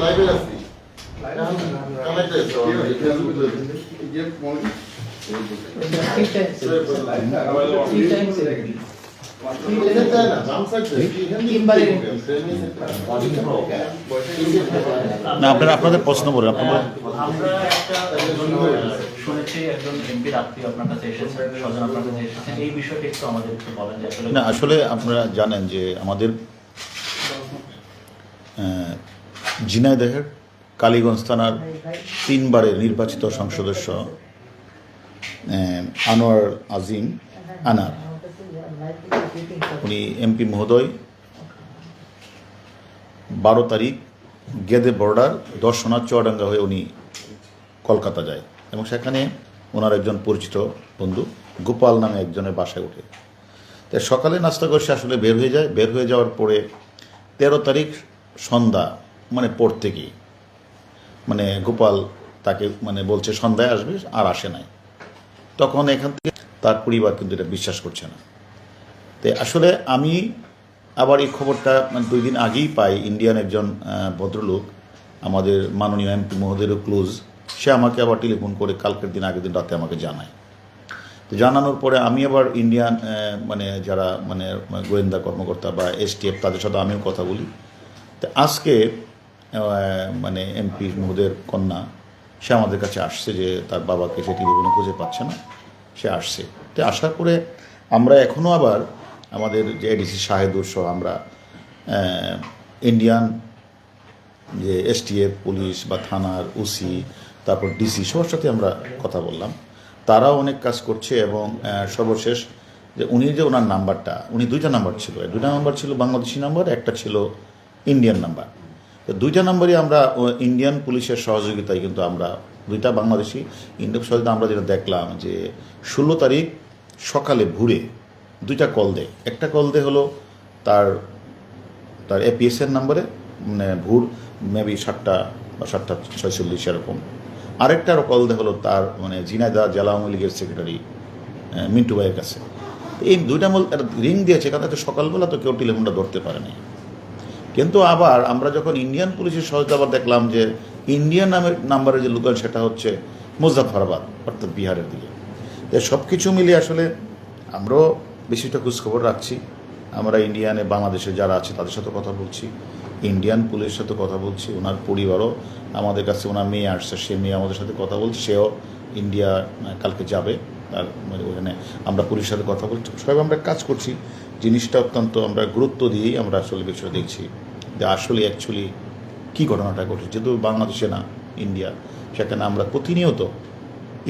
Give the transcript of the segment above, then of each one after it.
লাইভে আছি না আপনারা আপনাদের প্রশ্ন বলেন আপনারা আমরা একটা শুনেছি একজন এমপির আত্মীয় আপনার কাছে এসেছেন স্বজন আপনার কাছে এসেছেন এই বিষয়টা একটু আমাদের একটু বলেন যে আসলে না আসলে আপনারা জানেন যে আমাদের ঝিনাইদহের কালীগঞ্জ থানার তিনবারের নির্বাচিত সংসদ সদস্য আহ, আনোয়ার আজিম আনার। উনি এমপি মহোদয়। বারো তারিখ গেদে বর্ডার দর্শনা চুয়াডাঙ্গা হয়ে উনি কলকাতা যায় এবং সেখানে ওনার একজন পরিচিত বন্ধু গোপাল নামে একজনের বাসায় ওঠে। তাই সকালে নাস্তা করে সে আসলে বের হয়ে যায়। বের হয়ে যাওয়ার পরে তেরো তারিখ সন্ধ্যা মানে পর থেকেই মানে গোপাল তাকে মানে বলছে, সন্ধ্যায় আসবে, আর আসে নাই। তখন এখান থেকে তার পরিবার কিন্তু এটা বিশ্বাস করছে না। তো আসলে আমি আবার এই খবরটা মানে দুই দিন আগেই পাই, ইন্ডিয়ান একজন ভদ্রলোক, আমাদের মাননীয় এমপি মহোদয়ের ক্লোজ, সে আমাকে আবার টেলিফোন করে কালকের দিন, আগের দিন রাতে আমাকে জানায়। তো জানানোর পরে আমি আবার ইন্ডিয়ান মানে যারা মানে গোয়েন্দা কর্মকর্তা বা এসটিএফ, তাদের সাথে আমিও কথা বলি। তো আজকে মানে এমপি মহোদয়ের কন্যা, সে আমাদের কাছে আসছে যে তার বাবাকে সে টেলিফোনে খুঁজে পাচ্ছে না, সে আসছে। তো আসার পরে আমরা এখনও আবার আমাদের যে এডিসি শাহেদুর সহ আমরা ইন্ডিয়ান যে এসটিএফ পুলিশ বা থানার ওসি তারপর ডিসি সবার সাথে আমরা কথা বললাম। তারাও অনেক কাজ করছে এবং সর্বশেষ যে উনি যে ওনার নাম্বারটা, উনি দুইটা নাম্বার ছিল। দুইটা নাম্বার ছিল বাংলাদেশি নাম্বার, একটা ছিল ইন্ডিয়ান নাম্বার। দুইটা নাম্বারই আমরা ইন্ডিয়ান পুলিশের সহযোগিতায় কিন্তু আমরা দুইটা বাংলাদেশি। ইন্ডিয়ান সহযোগিতা আমরা যেটা দেখলাম যে, ষোলো তারিখ সকালে ভোরে দুইটা কল দেয়। একটা কল দেয় হলো তার তার এপিএসের নাম্বারে মানে ভোর মেবি সাতটা বা সাতটা ছয়চল্লিশ এরকম। আরেকটার কল দেওয়া হলো তার মানে ঝিনাইদা জেলা আওয়ামী লীগের সেক্রেটারি মিন্টু ভাইয়ের কাছে। এই দুইটা মূল রিং দিয়েছে, কারণ তো সকালবেলা তো কেউ টেলিফোনটা ধরতে পারেনি। কিন্তু আবার আমরা যখন ইন্ডিয়ান পুলিশের সহায়তা আবার দেখলাম যে ইন্ডিয়ান নামের নাম্বারের যে লোকাল সেটা হচ্ছে মুজাফরাবাদ অর্থাৎ বিহারের দিকে। তো সব কিছু মিলিয়ে আসলে আমরাও বেশিটা খোঁজখবর রাখছি। আমরা ইন্ডিয়ানে বাংলাদেশে যারা আছে তাদের সাথে কথা বলছি। ইন্ডিয়ান পুলিশের সাথে কথা বলছি, ওনার পরিবারও আমাদের কাছে, ওনার মেয়ে আসছে, সে মেয়ে আমাদের সাথে কথা বলছে, সেও ইন্ডিয়া কালকে যাবে। আর মানে ওখানে আমরা পুলিশের সাথে কথা বলছি। সবাই আমরা কাজ করছি। জিনিসটা অত্যন্ত আমরা গুরুত্ব দিয়েই আমরা আসলে বিষয় দেখছি। যে আসলে অ্যাকচুয়ালি কী ঘটনাটা ঘটেছে, যেহেতু বাংলাদেশে না ইন্ডিয়া সেখানে আমরা প্রতিনিয়ত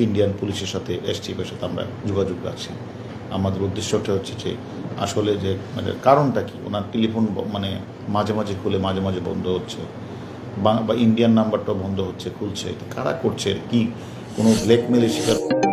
ইন্ডিয়ান পুলিশের সাথে এসটিএফের সাথে আমরা যোগাযোগ রাখছি। আমাদের উদ্দেশ্যটা হচ্ছে যে আসলে যে মানে কারণটা কি? ওনার টেলিফোন মানে মাঝে মাঝে খুলে মাঝে মাঝে বন্ধ হচ্ছে। বা ইন্ডিয়ান নাম্বারটাও বন্ধ হচ্ছে, খুলছে। কারা করছে? কি কোনো ব্ল্যাকমেলের শিকার